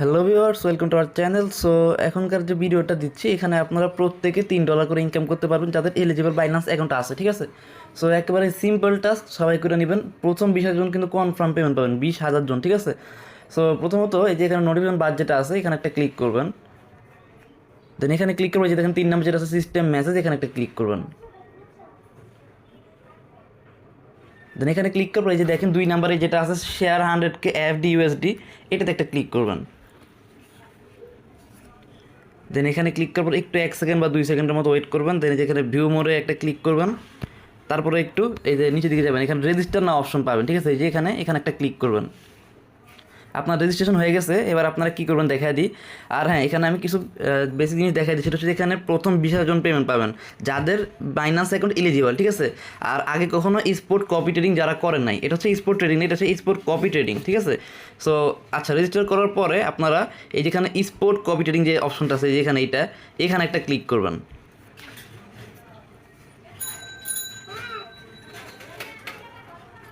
Hello viewers welcome to our channel so এখনকার যে ভিডিওটা দিচ্ছি, এখানে আপনারা প্রত্যেকে তিন ডলার করে ইনকাম করতে পারবেন যাদের এলিজিবল বাইন্যান্স অ্যাকাউন্ট আছে, ঠিক আছে? সো একেবারে সিম্পল টাস্ক সবাই করে নেবেন। প্রথম বিশ হাজার জন কিন্তু কনফার্ম পেমেন্ট পাবেন, বিশ হাজার জন, ঠিক আছে? সো প্রথমত এই যে এখানে নোটিফিকেশন বাদ যেটা আছে, এখানে একটা ক্লিক করবেন। দেন এখানে ক্লিক করবেন যে দেখেন তিন নাম্বার যেটা আছে সিস্টেম মেসেজ এখানে একটা ক্লিক করবেন। দেন এখানে ক্লিক করব এই যে দেখেন দুই নাম্বারে যেটা আছে share hundred K F D USD এটাতে একটা ক্লিক করবেন। দেন এখানে ক্লিক করার পর একটু এক সেকেন্ড বা দুই সেকেন্ডের মতো ওয়েট করবেন। দেন যেখানে ভিউ মোড়ে একটা ক্লিক করবেন। তারপরে একটু এই যে নিচের দিকে যাবেন। এখানে রেজিস্টার না অপশন পাবেন, ঠিক আছে? এই যে এখানে এখানে একটা ক্লিক করবেন। আপনার রেজিস্ট্রেশন হয়ে গেছে, এবার আপনারা কী করবেন দেখা দিই। আর হ্যাঁ এখানে আমি কিছু বেসিক জিনিস দেখা দিই, সেটা হচ্ছে এখানে প্রথম বিশ হাজার পেমেন্ট পাবেন। যাদের বাইন্যান্স অ্যাকাউন্ট এলিজিবল ঠিক আছে? আর আগে কখনো স্পোর্ট কপি ট্রেডিং যারা করেন নাই, এটা হচ্ছে স্পোর্ট ট্রেডিং এটা হচ্ছে স্পোর্ট কপি ট্রেডিং ঠিক আছে? সো আচ্ছা রেজিস্টার করার পরে আপনারা এই যেখানে স্পোর্ট কপি ট্রেডিং যে অপশনটা আছে, যেখানে এইটা, এখানে একটা ক্লিক করবেন।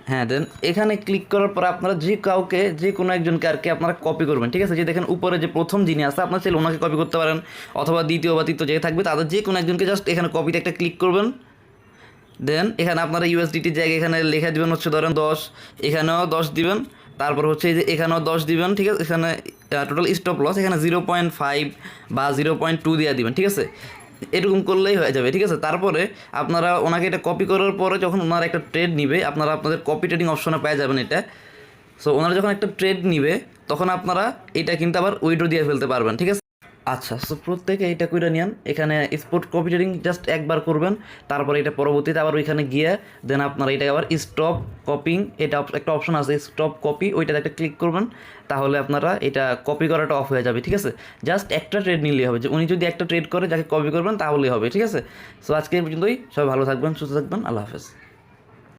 হ্যাঁ দেন এখানে ক্লিক করার পর আপনারা যে কাউকে, যে কোনো একজনকে আর কি আপনারা কপি করবেন, ঠিক আছে? যে দেখেন উপরে যে প্রথম যিনি আছে, আপনার চাইলে ওনাকে কপি করতে পারেন, অথবা দ্বিতীয় বা তৃতীয় যে থাকবে, তাদের যে কোনো একজনকে জাস্ট এখানে কপিতে একটা ক্লিক করবেন। দেন এখানে আপনারা ইউএসডিটির জায়গায় এখানে লেখা দিবেন, হচ্ছে ধরেন দশ, এখানেও দশ দিবেন, তারপর হচ্ছে এই যে এখানেও দশ দিবেন, ঠিক আছে? এখানে টোটাল স্টপ লস এখানে জিরো পয়েন্ট ফাইভ বা জিরো পয়েন্ট টু দিয়ে দিবেন, ঠিক আছে? এরকম করলেই হয়ে যাবে, ঠিক আছে? তারপরে আপনারা ওনাকে এটা কপি করার পরে যখন ওনার একটা ট্রেড নিবে, আপনারা আপনাদের কপি ট্রেডিং অপশনে পেয়ে যাবেন এটা। সো ওনারা যখন একটা ট্রেড নিবে, তখন আপনারা এটা কিন্তু আবার উইড্রো দিয়ে ফেলতে পারবেন, ঠিক আছে? আচ্ছা সো প্রত্যেকে এটা কইরা নিয়ান। এখানে স্পোর্ট কপি ট্রেডিং জাস্ট একবার করবেন, তারপরে এটা পরবর্তীতে আবার ওইখানে গিয়ে দেন আপনারা এটা আবার স্টপ কপিং এটা একটা অপশন আছে স্টপ কপি ওইটাতে একটা ক্লিক করবেন, তাহলে আপনারা এটা কপি করাটা অফ হয়ে যাবে, ঠিক আছে? জাস্ট একটা ট্রেড নিলেই হবে, যে উনি যদি একটা ট্রেড করে, যাকে কপি করবেন, তাহলেই হবে, ঠিক আছে? সো আজকে এই পর্যন্তই, সবাই ভালো থাকবেন, সুস্থ থাকবেন, আল্লাহ হাফেজ।